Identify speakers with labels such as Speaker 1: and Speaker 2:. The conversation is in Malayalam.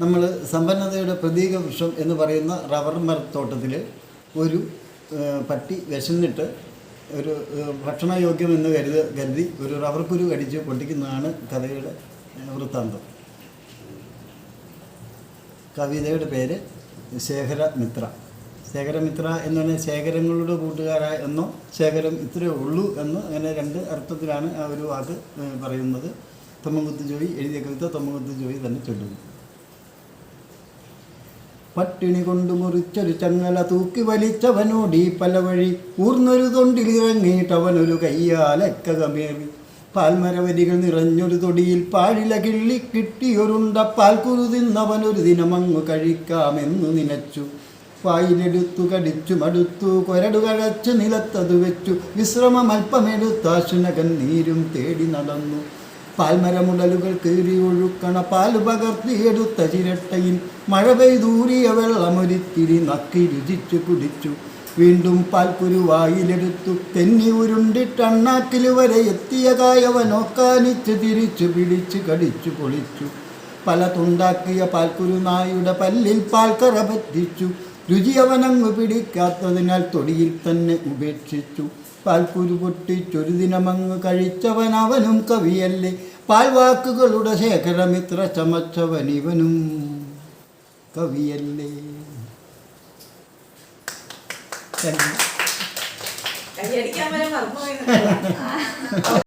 Speaker 1: നമ്മൾ സമ്പന്നതയുടെ പ്രതീക വൃക്ഷം എന്ന് പറയുന്ന റബ്ബർ മരത്തോട്ടത്തിൽ ഒരു പട്ടി വിശന്നിട്ട് ഒരു ഭക്ഷണയോഗ്യം എന്ന് കരുതി കരുതി ഒരു റബ്ബർ കുരു കടിച്ച് പൊട്ടിക്കുന്നതാണ് കഥയുടെ വൃത്താന്തം. കവിതയുടെ പേര് ശേഖരമിത്ര. ശേഖരമിത്ര എന്ന് പറഞ്ഞാൽ ശേഖരങ്ങളുടെ കൂട്ടുകാരായ എന്നോ ശേഖരം ഇത്രയേ ഉള്ളൂ എന്ന് അങ്ങനെ രണ്ട് അർത്ഥത്തിലാണ് ആ ഒരു വാക്ക് പറയുന്നത്. തൊമ്മങ്കുത്ത് ജോയി എഴുതിയ കവിത തൊമ്മങ്കുത്ത് ജോയി തന്നെ ചൊല്ലുന്നു. പട്ടിണി കൊണ്ട് മുറിച്ചൊരു ചങ്ങല തൂക്കി വലിച്ചവനോടി പല വഴി. ഊർന്നൊരു തൊണ്ടിലിറങ്ങിയിട്ടവനൊരു കയ്യാലക്കകമേറി പാൽമരവരികൾ നിറഞ്ഞൊരു തൊടിയിൽ പാഴില കിള്ളി കിട്ടിയൊരുണ്ട പാൽക്കുരു തിന്നവനൊരു ദിനമങ്ങു കഴിക്കാമെന്നു നിനച്ചു വായിലെടുത്തു കടിച്ചു മടുത്തു കൊരടു കഴച്ചു നിലത്തതു വെച്ചു. വിശ്രമം അല്പമെടുത്താശുനകൻ നീരും തേടി നടന്നു. പാൽമരമുടലുകൾ കീറി ഒഴുക്കണ പാൽ പകർത്തിയെടുത്ത ചിരട്ടയിൽ മഴ പെയ്തൂരിയ വെള്ളമൊരിത്തിരി നക്കി രുചിച്ചു കുടിച്ചു. വീണ്ടും പാൽക്കുരു വായിലെടുത്തു തെന്നി ഉരുണ്ടിട്ടണ്ണാക്കിൽ വരെ എത്തിയ കായവനൊക്കാനിച്ച് തിരിച്ചു പിടിച്ച് കടിച്ചു പൊളിച്ചു. പല തുണ്ടാക്കിയ പാൽക്കുരു നായുടെ പല്ലിൽ പാൽക്കറ പറ്റിച്ചു. രുചി അവനങ്ങ് പിടിക്കാത്തതിനാൽ തൊടിയിൽ തന്നെ ഉപേക്ഷിച്ചു. പാൽക്കുരു പൊട്ടിച്ചൊരു ദിനമങ്ങ് കഴിച്ചവൻ അവനും കവിയല്ലേ പാൽവാക്കുകളുടെ ശേഖരമിത്ര ചമച്ചവൻ ഇവനും കവിയല്ലേ.
Speaker 2: കൈയടിക്കാൻ വരെ